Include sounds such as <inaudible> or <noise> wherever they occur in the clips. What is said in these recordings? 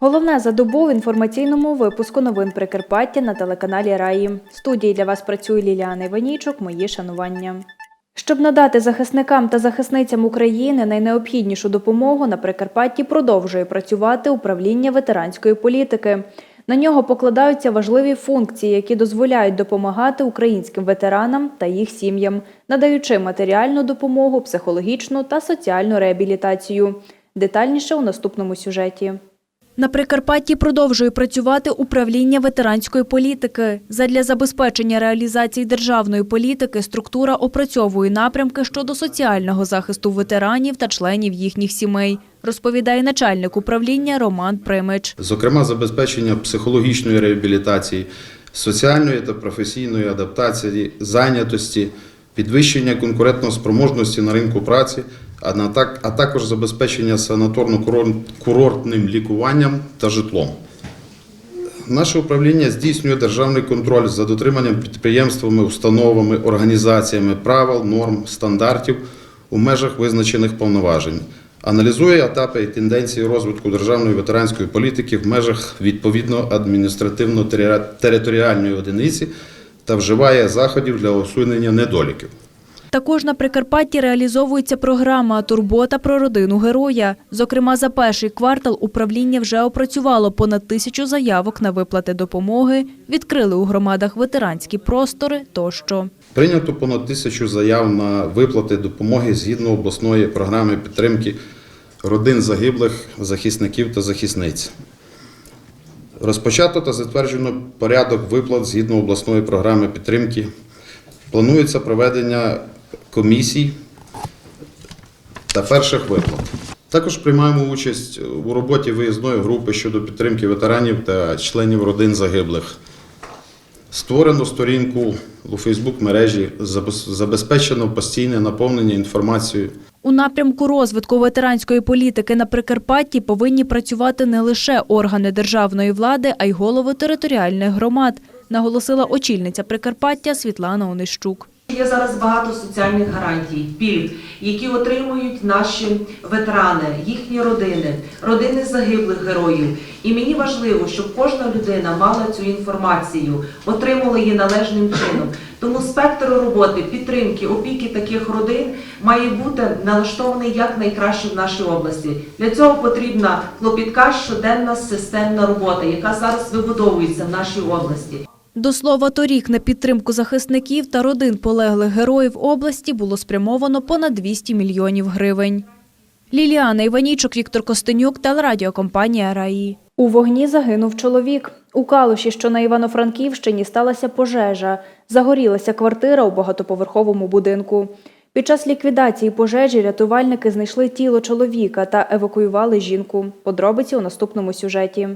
Головне за добу в інформаційному випуску новин Прикарпаття на телеканалі Раї. В студії для вас працює Ліліана Іванічук. Мої шанування. Щоб надати захисникам та захисницям України найнеобхіднішу допомогу, на Прикарпатті продовжує працювати управління ветеранської політики. На нього покладаються важливі функції, які дозволяють допомагати українським ветеранам та їх сім'ям, надаючи матеріальну допомогу, психологічну та соціальну реабілітацію. Детальніше у наступному сюжеті. На Прикарпатті продовжує працювати управління ветеранської політики. Задля забезпечення реалізації державної політики структура опрацьовує напрямки щодо соціального захисту ветеранів та членів їхніх сімей, розповідає начальник управління Роман Примич. зокрема забезпечення психологічної реабілітації, соціальної та професійної адаптації, зайнятості, підвищення конкурентоспроможності на ринку праці, а, також забезпечення санаторно-курортним лікуванням та житлом. Наше управління здійснює державний контроль за дотриманням підприємствами, установами, організаціями правил, норм, стандартів у межах визначених повноважень. Аналізує етапи і тенденції розвитку державної ветеранської політики в межах відповідно адміністративно-територіальної одиниці та вживає заходів для усунення недоліків. Також на Прикарпатті реалізовується програма Турбота про родину героя. Зокрема, за перший квартал управління вже опрацювало понад тисячу заявок на виплати допомоги, відкрили у громадах ветеранські простори тощо. Прийнято понад тисячу заяв на виплати допомоги згідно обласної програми підтримки родин загиблих захисників та захисниць. Розпочато та затверджено порядок виплат згідно обласної програми підтримки. Планується проведення комісій та перших виплат. Також приймаємо участь у роботі виїзної групи щодо підтримки ветеранів та членів родин загиблих. Створено сторінку у Фейсбук мережі, забезпечено постійне наповнення інформацією. У напрямку розвитку ветеранської політики на Прикарпатті повинні працювати не лише органи державної влади, а й голови територіальних громад, наголосила очільниця Прикарпаття Світлана Онищук. Є зараз багато соціальних гарантій, пільг, які отримують наші ветерани, їхні родини, родини загиблих героїв. І мені важливо, щоб кожна людина мала цю інформацію, отримала її належним чином. Тому спектр роботи, підтримки, опіки таких родин має бути налаштований якнайкраще в нашій області. Для цього потрібна клопітка щоденна системна робота, яка зараз вибудовується в нашій області. До слова, торік на підтримку захисників та родин полеглих героїв області було спрямовано понад 200 мільйонів гривень. Ліліана Іванічук, Віктор Костенюк, телерадіокомпанія «Раї». У вогні загинув чоловік. У Калуші, що на Івано-Франківщині, сталася пожежа. Загорілася квартира у багатоповерховому будинку. Під час ліквідації пожежі рятувальники знайшли тіло чоловіка та евакуювали жінку. Подробиці у наступному сюжеті.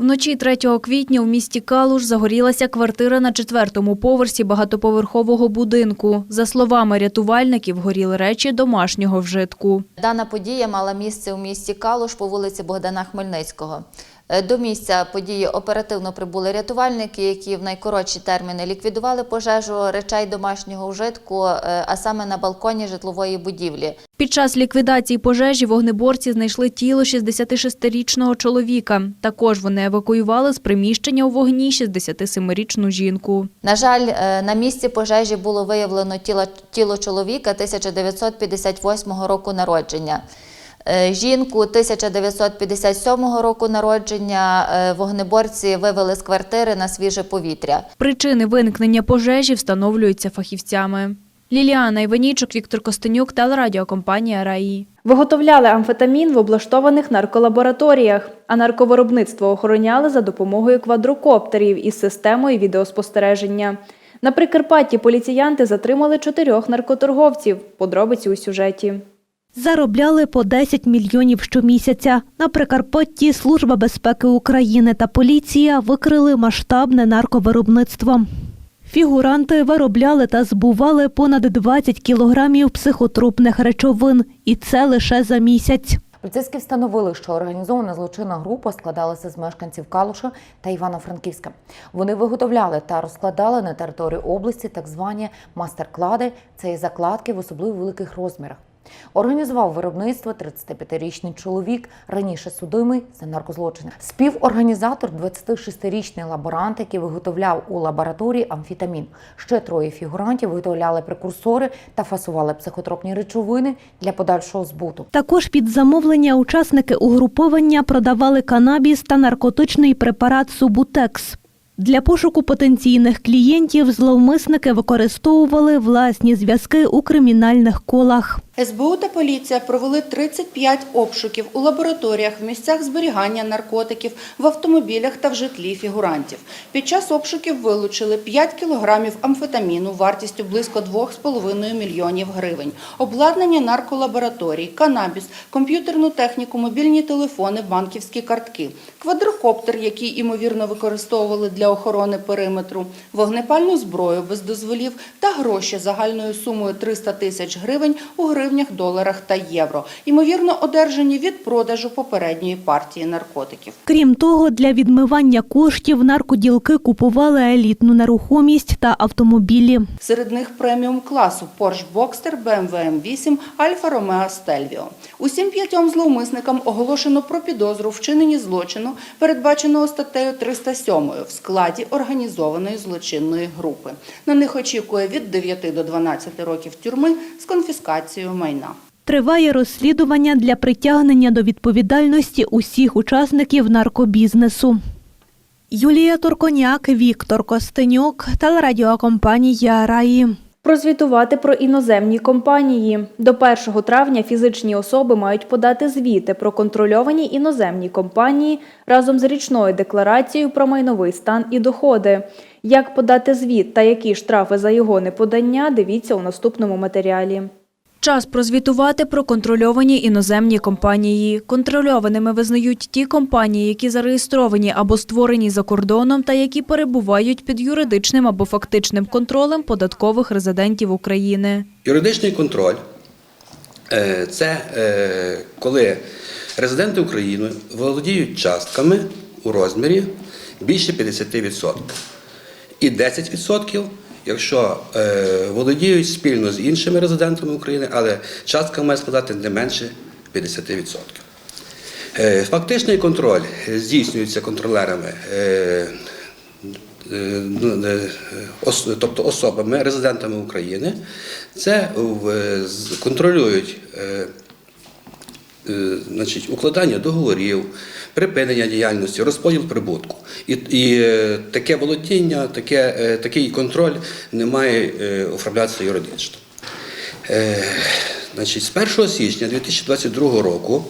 Вночі 3 квітня у місті Калуш загорілася квартира на четвертому поверсі багатоповерхового будинку. За словами рятувальників, горіли речі домашнього вжитку. Дана подія мала місце у місті Калуш по вулиці Богдана Хмельницького. Е, До місця події оперативно прибули рятувальники, які в найкоротші терміни ліквідували пожежу речей домашнього вжитку, е, а саме на балконі житлової будівлі. Під час ліквідації пожежі вогнеборці знайшли тіло 66-річного чоловіка. Також вони евакуювали з приміщення у вогні 67-річну жінку. На жаль, е, на місці пожежі було виявлено тіло, тіло чоловіка 1958 року народження. Е, Жінку 1957 року народження е, вогнеборці вивели з квартири на свіже повітря. Причини виникнення пожежі встановлюються фахівцями. Ліліана Іванічук, Віктор Костенюк, телерадіокомпанія «Раї». Виготовляли амфетамін в облаштованих нарколабораторіях, а нарковиробництво охороняли за допомогою квадрокоптерів із системою відеоспостереження. На Прикарпатті поліціянти затримали чотирьох наркоторговців. Подробиці у сюжеті. Заробляли по 10 мільйонів щомісяця. На Прикарпатті Служба безпеки України та поліція викрили масштабне нарковиробництво. Фігуранти виробляли та збували понад 20 кілограмів психотропних речовин, і це лише за місяць. Поліцейські встановили, що організована злочинна група складалася з мешканців Калуша та Івано-Франківська. Вони виготовляли та розкладали на території області так звані мастер-клади. Це є закладки в особливо великих розмірах. Організував виробництво 35-річний чоловік, раніше судимий за наркозлочини. Співорганізатор 26-річний лаборант, який виготовляв у лабораторії амфітамін. Ще троє фігурантів виготовляли прекурсори та фасували психотропні речовини для подальшого збуту. Також під замовлення учасники угруповання продавали канабіс та наркотичний препарат Субутекс. Для пошуку потенційних клієнтів зловмисники використовували власні зв'язки у кримінальних колах. СБУ та поліція провели 35 обшуків у лабораторіях, в місцях зберігання наркотиків, в автомобілях та в житлі фігурантів. Під час обшуків вилучили 5 кілограмів амфетаміну вартістю близько 2,5 мільйонів гривень, обладнання нарколабораторій, канабіс, комп'ютерну техніку, мобільні телефони, банківські картки, квадрокоптер, який імовірно використовували для охорони периметру, вогнепальну зброю без дозволів та гроші загальною сумою 300 тисяч гривень у гривнях, доларах та євро, ймовірно одержані від продажу попередньої партії наркотиків. Крім того, для відмивання коштів наркоділки купували елітну нерухомість та автомобілі. Серед них преміум класу Porsche Boxster, BMW M8, Alfa Romeo Stelvio. Усім п'ятьом зловмисникам оголошено про підозру вчиненні злочину, передбаченого статтею 307 в складі організованої злочинної групи. На них очікує від 9 до 12 років тюрми з конфіскацією майна. Триває розслідування для притягнення до відповідальності усіх учасників наркобізнесу. Юлія Турконяк, Віктор Костенюк, телерадіокомпанія Раї. Прозвітувати про іноземні компанії. До 1 травня фізичні особи мають подати звіти про контрольовані іноземні компанії разом з річною декларацією про майновий стан і доходи. Як подати звіт та які штрафи за його неподання, дивіться у наступному матеріалі. Час прозвітувати про контрольовані іноземні компанії. Контрольованими визнають ті компанії, які зареєстровані або створені за кордоном та які перебувають під юридичним або фактичним контролем податкових резидентів України. Юридичний контроль е, це е, коли резиденти України володіють частками у розмірі більше 50%. І 10%, якщо е, володіють спільно з іншими резидентами України, але частка має складати не менше 50%. Е, Фактичний контроль здійснюється контролерами, е, е, ну, е, тобто особами, резидентами України. Це контролюють е, значить, укладання договорів, припинення діяльності, розподіл прибутку. І, і е, таке володіння, таке, е, такий контроль не має е, оформлятися юридично. Е, Значить, з 1 січня 2022 року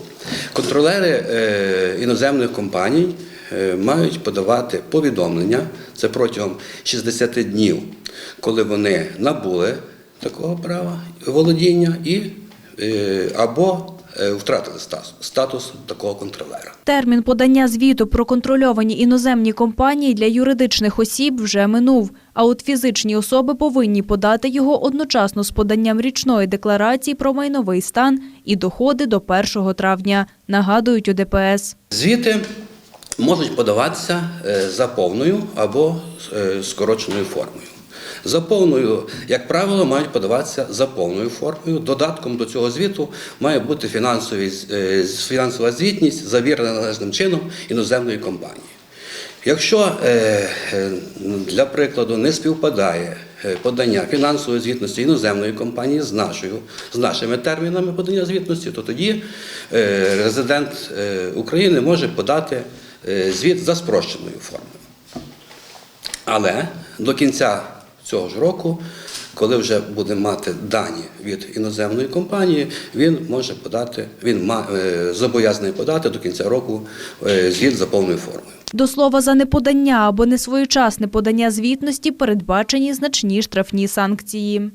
контролери е, іноземних компаній мають подавати повідомлення, це протягом 60 днів, коли вони набули такого права володіння і, або втратили статус, статус такого контролера. Термін подання звіту про контрольовані іноземні компанії для юридичних осіб вже минув. А от фізичні особи повинні подати його одночасно з поданням річної декларації про майновий стан і доходи до 1 травня, нагадують у ДПС. Звіти можуть подаватися е, за повною або е, скороченою формою. За повною, як правило, мають подаватися за повною формою. Додатком до цього звіту має бути е, фінансова звітність, завірена належним чином іноземної компанії. Якщо е, е, для прикладу не співпадає подання фінансової звітності іноземної компанії з нашою, з нашими термінами подання звітності, то тоді резидент України може подати звіт за спрощеною формою. Але до кінця цього ж року, коли вже буде мати дані від іноземної компанії, він може подати, він ма- е, зобов'язаний подати до кінця року е, звіт за повною формою. До слова, за неподання або несвоєчасне подання звітності передбачені значні штрафні санкції.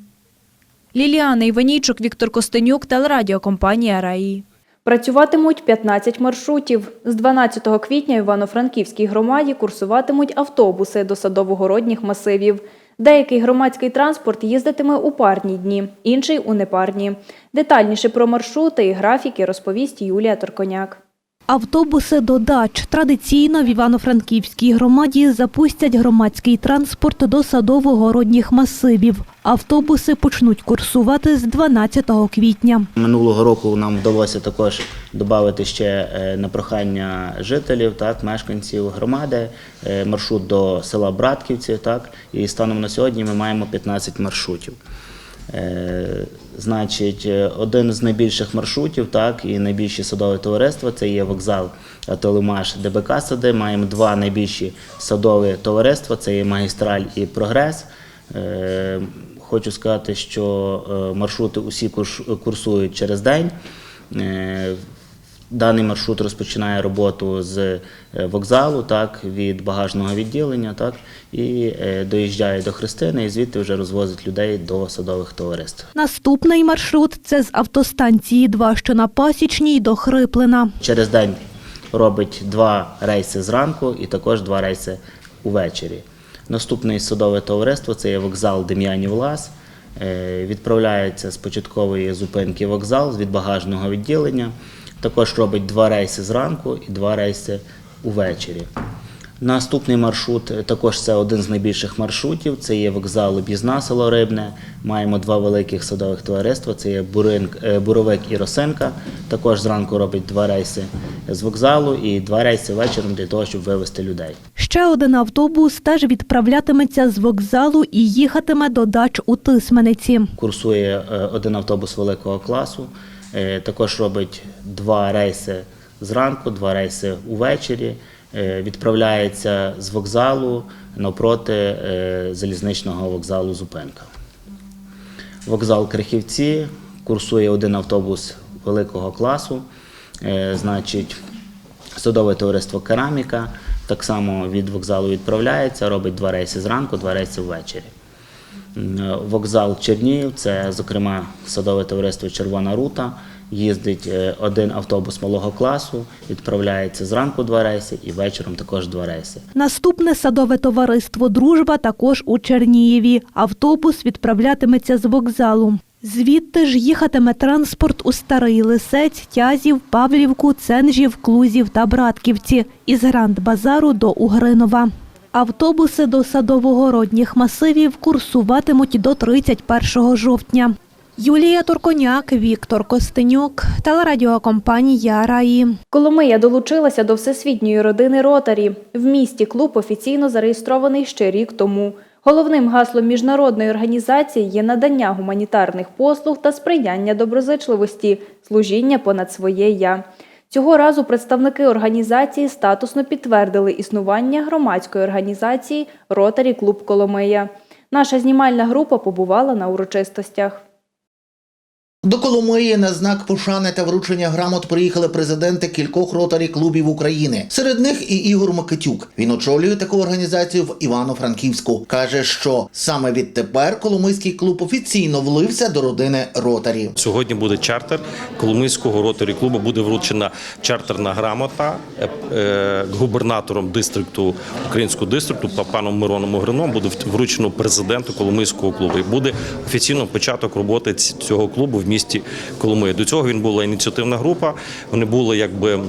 Ліліана Іванійчук, Віктор Костенюк, телерадіокомпанія Раї. Працюватимуть 15 маршрутів. З 12 квітня в Івано-Франківській громаді курсуватимуть автобуси до садово-городніх масивів. Деякий громадський транспорт їздитиме у парні дні, інший у непарні. Детальніше про маршрути і графіки розповість Юлія Торконяк. Автобуси до дач традиційно в Івано-Франківській громаді запустять громадський транспорт до садово-городніх масивів. Автобуси почнуть курсувати з 12 квітня. Минулого року нам вдалося також додати ще е, на прохання жителів, так, мешканців громади, е, маршрут до села Братківці. Так, і станом на сьогодні ми маємо 15 маршрутів. Е, Значить, е, один з найбільших маршрутів, так, і найбільші садові товариства це є вокзал Толимаш ДБК Сади. Маємо два найбільші садові товариства: це є магістраль і прогрес. Е, Хочу сказати, що маршрути усі курсують через день. Даний маршрут розпочинає роботу з е, вокзалу, так, від багажного відділення, так, і е, доїжджає до Христини, і звідти вже розвозить людей до садових товариств. Наступний маршрут це з автостанції 2, що на Пасічній до Хриплина. Через день робить два рейси зранку і також два рейси увечері. Наступне садове товариство це є вокзал Дем'янів Лас. Е, Відправляється з початкової зупинки вокзал від багажного відділення. Також робить два рейси зранку і два рейси увечері. Наступний маршрут е, також це один з найбільших маршрутів. Це є вокзал об'їзна село Рибне. Маємо два великих садових товариства. Це є Буринк, е, Буровик і Росинка. Також зранку робить два рейси з вокзалу і два рейси вечором для того, щоб вивезти людей. Ще один автобус теж відправлятиметься з вокзалу і їхатиме до дач у Тисмениці. Курсує е, один автобус великого класу. Е, Також робить два рейси зранку, два рейси увечері. Е, Відправляється з вокзалу навпроти е, залізничного вокзалу Зупинка. Вокзал Крихівці курсує один автобус великого класу. Значить, садове товариство Кераміка так само від вокзалу відправляється, робить два рейси зранку, два рейси ввечері. Е, Вокзал Чернігів це, зокрема, садове товариство Червона рута. Їздить е, один автобус малого класу, відправляється зранку два рейси і вечором також два рейси. Наступне садове товариство Дружба також у Чернієві. Автобус відправлятиметься з вокзалу. Звідти ж їхатиме транспорт у Старий Лисець, Тязів, Павлівку, Ценжів, Клузів та Братківці із Гранд-Базару до Угринова. Автобуси до садово-городніх масивів курсуватимуть до 31 жовтня. Юлія Турконяк, Віктор Костенюк, телерадіокомпанія Раї. Коломия долучилася до всесвітньої родини Ротарі. В місті клуб офіційно зареєстрований ще рік тому. Головним гаслом міжнародної організації є надання гуманітарних послуг та сприяння доброзичливості, служіння понад своє я. Цього разу представники організації статусно підтвердили існування громадської організації Ротарі Клуб Коломия. Наша знімальна група побувала на урочистостях. До Коломиї на знак пошани та вручення грамот приїхали президенти кількох ротарі клубів України. Серед них і Ігор Микитюк. Він очолює таку організацію в Івано-Франківську. каже, що саме відтепер Коломийський клуб офіційно влився до родини ротарі. Сьогодні буде чартер Коломийського роторі клубу. Буде вручена чартерна грамота е, е, губернатором дистрикту українського дистрикту па- паном Мироном Огрином. Буде вручено президенту Коломийського клубу. І буде офіційно початок роботи цього клубу в місті Коломия. До цього він була ініціативна група. Вони були якби.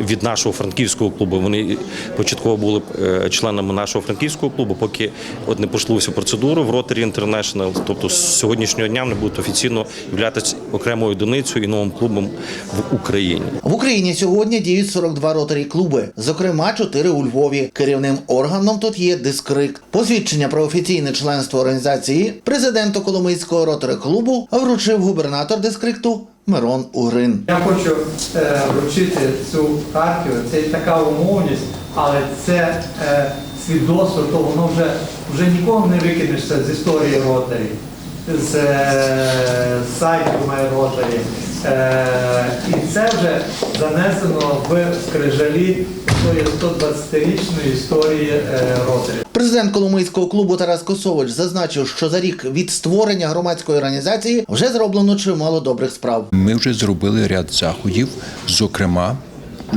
Від нашого франківського клубу вони початково були е, членами нашого франківського клубу, поки от не пішли всю процедуру в Rotary International. Тобто з сьогоднішнього дня вони будуть офіційно являтися окремою одиницею і новим клубом в Україні. В Україні сьогодні діють 42 ротарі клуби, зокрема 4 у Львові. Керівним органом тут є дискрикт. Посвідчення про офіційне членство організації президенту Коломийського ротарі клубу вручив губернатор дискрикту Мирон Угрин. Я хочу е, вручити цю хартію. Це така умовність, але це е, свідоцтво, то воно вже, вже нікого не викинешся з історії ротарі, з е, сайту ротарі. Е, і це вже занесено в скрижалі тої 120-річної історії е, ротарі. Президент Коломийського клубу Тарас Косович зазначив, що за рік від створення громадської організації вже зроблено чимало добрих справ. Ми вже зробили ряд заходів. Зокрема,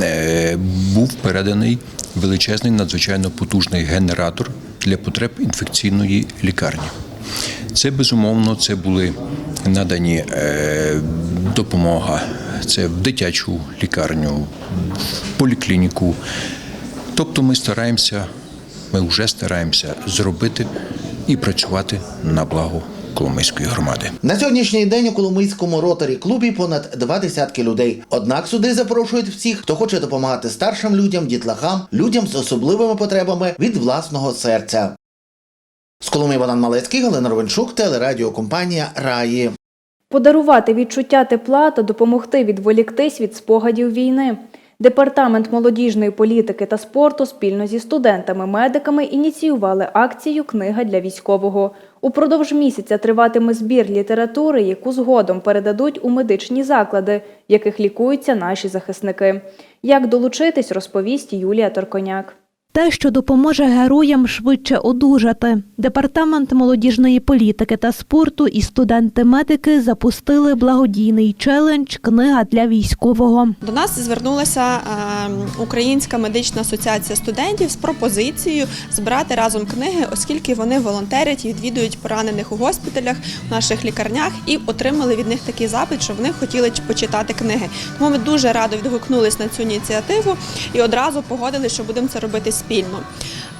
е, був переданий величезний надзвичайно потужний генератор для потреб інфекційної лікарні. Це безумовно це були надані е, допомога. Це в дитячу лікарню, в поліклініку. Тобто ми стараємося, ми вже стараємося зробити і працювати на благо Коломийської громади. На сьогоднішній день у Коломийському ротарі клубі понад два десятки людей. Однак сюди запрошують всіх, хто хоче допомагати старшим людям, дітлахам, людям з особливими потребами від власного серця. З Коломиї Богдан Малецький, Галина Ровенчук, телерадіокомпанія Раї. Подарувати відчуття тепла та допомогти відволіктись від спогадів війни. Департамент молодіжної політики та спорту спільно зі студентами-медиками ініціювали акцію Книга для військового. Упродовж місяця триватиме збір літератури, яку згодом передадуть у медичні заклади, в яких лікуються наші захисники. Як долучитись, розповість Юлія Торконяк. Те, що допоможе героям швидше одужати. Департамент молодіжної політики та спорту і студенти-медики запустили благодійний челендж Книга для військового. До нас звернулася е, Українська медична асоціація студентів з пропозицією збирати разом книги, оскільки вони волонтерять і відвідують поранених у госпіталях, в наших лікарнях і отримали від них такий запит, що вони хотіли почитати книги. Тому ми дуже радо відгукнулись на цю ініціативу і одразу погодили, що будемо це робити спільно.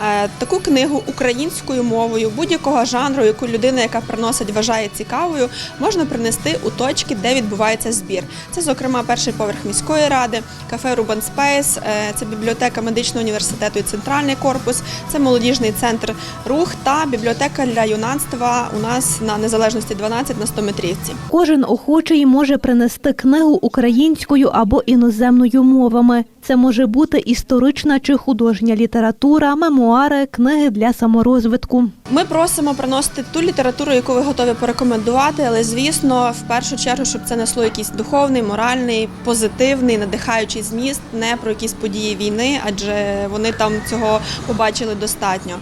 Е, Таку книгу українською мовою будь-якого жанру, яку людина, яка приносить, вважає цікавою, можна принести у точки, де відбувається збір. Це, зокрема, перший поверх міської ради, кафе Рубан Спейс, е, це бібліотека медичного університету і центральний корпус, це молодіжний центр рух та бібліотека для юнацтва у нас на незалежності 12 на 100 метрівці. Кожен охочий може принести книгу українською або іноземною мовами. Це може бути історична чи художня література, мемуари, книги для саморозвитку. Ми просимо приносити ту літературу, яку ви готові порекомендувати, але звісно, в першу чергу, щоб це несло якийсь духовний, моральний, позитивний, надихаючий зміст, не про якісь події війни, адже вони там цього побачили достатньо.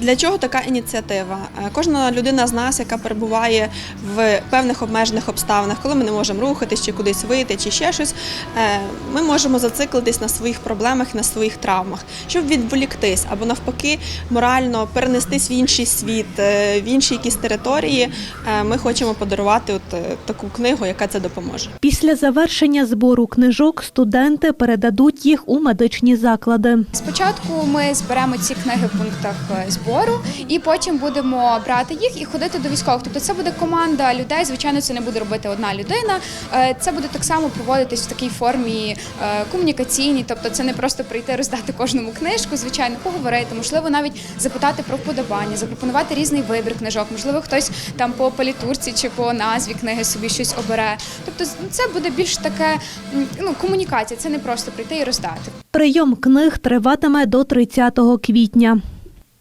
Для чого така ініціатива? Е, Кожна людина з нас, яка перебуває в певних обмежених обставинах, коли ми не можемо рухатись чи кудись вийти, чи ще щось, е, ми можемо зациклитись на своїх проблемах, на своїх травмах, щоб відволіктись або навпаки морально перенестись в інший світ, е, в інші якісь території. Ми хочемо подарувати от таку книгу, яка це допоможе. Після завершення збору книжок студенти передадуть їх у медичні заклади. Спочатку ми зберемо ці книги в пунктах е, збору, і потім будемо брати їх і ходити до військових. Тобто це буде команда людей. Звичайно, це не буде робити одна людина. Е, Це буде так само проводитись в такій формі е, комунікаційній. Тобто, це не просто прийти роздати кожному книжку, звичайно, поговорити, можливо, навіть запитати про вподобання, запропонувати різний вибір книжок. Можливо, хтось там по палітурці чи по назві книги собі щось обере. Тобто, це буде більш таке ну комунікація. Це не просто прийти і роздати. Прийом книг триватиме до 30 квітня.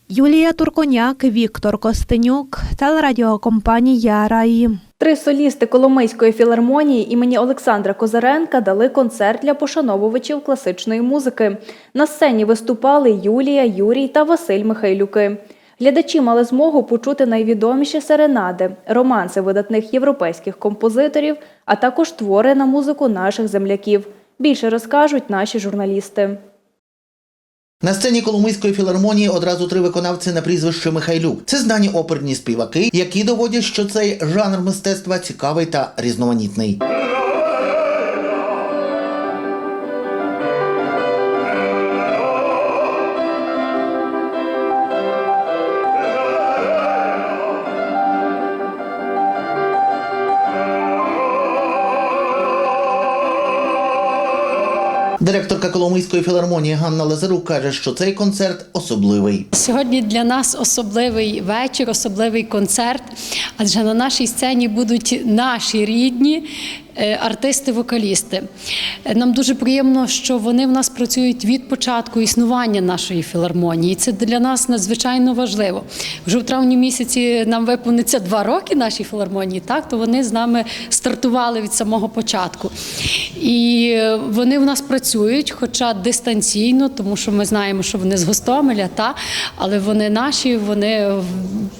Юлія Турконяк, Віктор Костенюк, телерадіокомпанія Раї. Три солісти Коломийської філармонії імені Олександра Козаренка дали концерт для пошановувачів класичної музики. На сцені виступали Юлія, Юрій та Василь Михайлюки. Глядачі мали змогу почути найвідоміші серенади, романси видатних європейських композиторів, а також твори на музику наших земляків. Більше розкажуть наші журналісти. На сцені Коломийської філармонії одразу три виконавці на прізвище Михайлюк. Це знані оперні співаки, які доводять, що цей жанр мистецтва цікавий та різноманітний. Директорка Коломийської філармонії Ганна Лазарук каже, що цей концерт особливий. Сьогодні для нас особливий вечір, особливий концерт, адже на нашій сцені будуть наші рідні артисти-вокалісти. Е, Нам дуже приємно, що вони в нас працюють від початку існування нашої філармонії. Це для нас надзвичайно важливо. Вже в травні місяці нам виповниться два роки нашій філармонії, так то вони з нами стартували від самого початку. І е, вони в нас працюють, хоча дистанційно, тому що ми знаємо, що вони з Гостомеля, та але вони наші, вони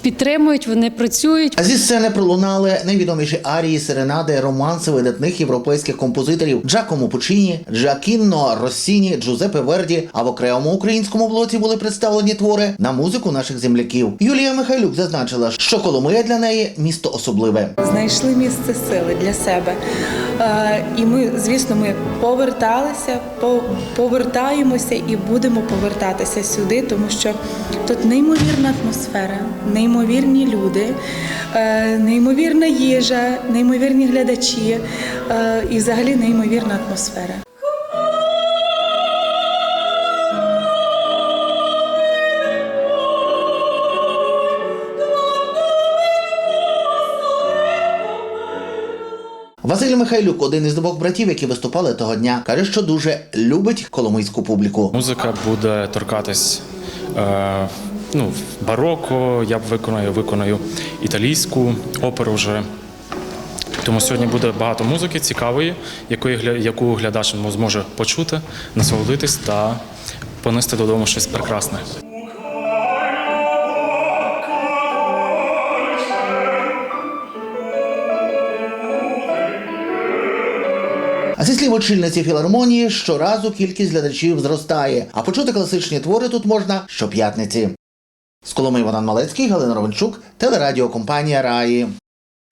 підтримують, вони працюють. А зі сцени пролунали найвідоміші арії, серенади, романси видатних європейських композиторів Джакомо Пучіні, Джакінно Россіні, Джузеппе Верді. А в окремому українському блоці були представлені твори на музику наших земляків. Юлія Михайлюк зазначила, що Коломия для неї місто особливе. знайшли місце сили для себе. Е, І ми, звісно, ми поверталися, по- повертаємося і будемо повертатися сюди, тому що тут неймовірна атмосфера, неймовірні люди, е, неймовірна їжа, неймовірні глядачі і взагалі неймовірна атмосфера. Василь Михайлюк, один із двох братів, які виступали того дня, каже, що дуже любить коломийську публіку. Музика буде торкатись е, ну, бароко, я виконаю, виконаю італійську оперу вже. Тому сьогодні буде багато музики цікавої, якої, яку глядач зможе почути, насолодитись та понести додому щось прекрасне. А зі слів очільниці філармонії, щоразу кількість глядачів зростає, а почути класичні твори тут можна щоп'ятниці. З Коломи Іван Малецький, Галина Ровенчук, телерадіокомпанія Раї.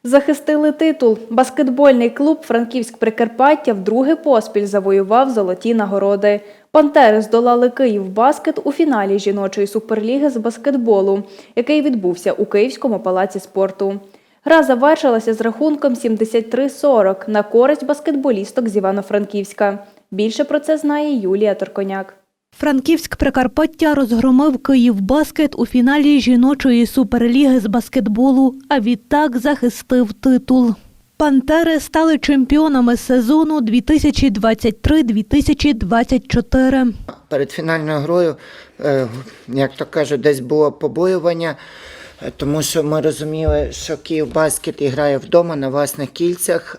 Захистили титул. Баскетбольний клуб Франківськ Прикарпаття вдруге поспіль завоював золоті нагороди. Пантери здолали Київ баскет у фіналі жіночої суперліги з баскетболу, який відбувся у Київському палаці спорту. Гра завершилася з рахунком 73-40 на користь баскетболісток з Івано-Франківська. Більше про це знає Юлія Торконяк. Франківськ Прикарпаття розгромив Київ баскет у фіналі жіночої суперліги з баскетболу, а відтак захистив титул. Пантери стали чемпіонами сезону 2023-2024. перед фінальною грою, е, як то кажуть, десь було побоювання, е, тому що ми розуміли, що Київ баскет грає вдома на власних кільцях.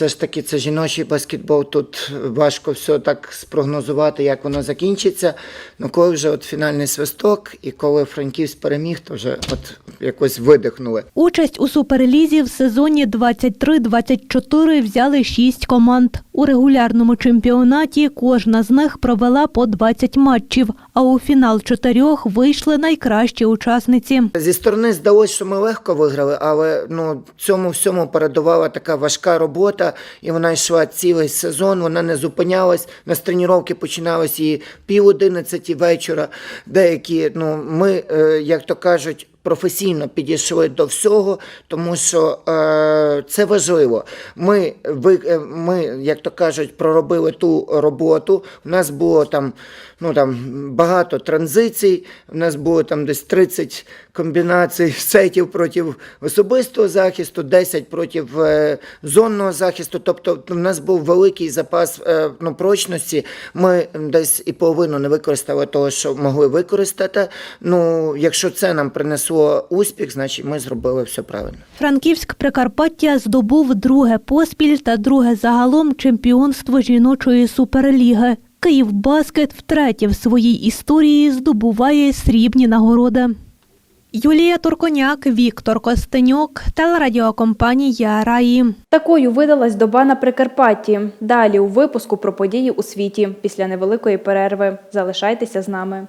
Все ж таки, це жіночий баскетбол. Тут важко все так спрогнозувати, як воно закінчиться. Ну коли вже от фінальний свисток, і коли Франківськ переміг, то вже от якось видихнули. Участь у суперлізі в сезоні 23-24 взяли шість команд. У регулярному чемпіонаті кожна з них провела по 20 матчів, а у фінал чотирьох вийшли найкращі учасниці. Зі сторони здалося, що ми легко виграли, але ну цьому всьому передувала така важка робота, і вона йшла цілий сезон. Вона не зупинялась. У нас тренування починалися і пів одинадцяті вечора. Деякі, ну ми, е, як то кажуть. Професійно підійшли до всього, тому що е, це важливо. Ми, ви, е, ми, як то кажуть, проробили ту роботу. У нас було там, ну, там багато транзицій, у нас було там десь 30 комбінацій <laughs> сетів проти особистого захисту, 10 проти е, зонного захисту. Тобто у нас був великий запас е, ну, прочності. Ми десь і половину не використали того, що могли використати. Ну, якщо це нам принесло успіх, значить ми зробили все правильно. Франківськ Прикарпаття здобув друге поспіль та друге загалом чемпіонство жіночої суперліги. Київ баскет втретє в своїй історії здобуває срібні нагороди. Юлія Турконяк, Віктор Костенюк, телерадіокомпанія Раї. Такою видалась доба на Прикарпатті. Далі у випуску про події у світі після невеликої перерви. Залишайтеся з нами.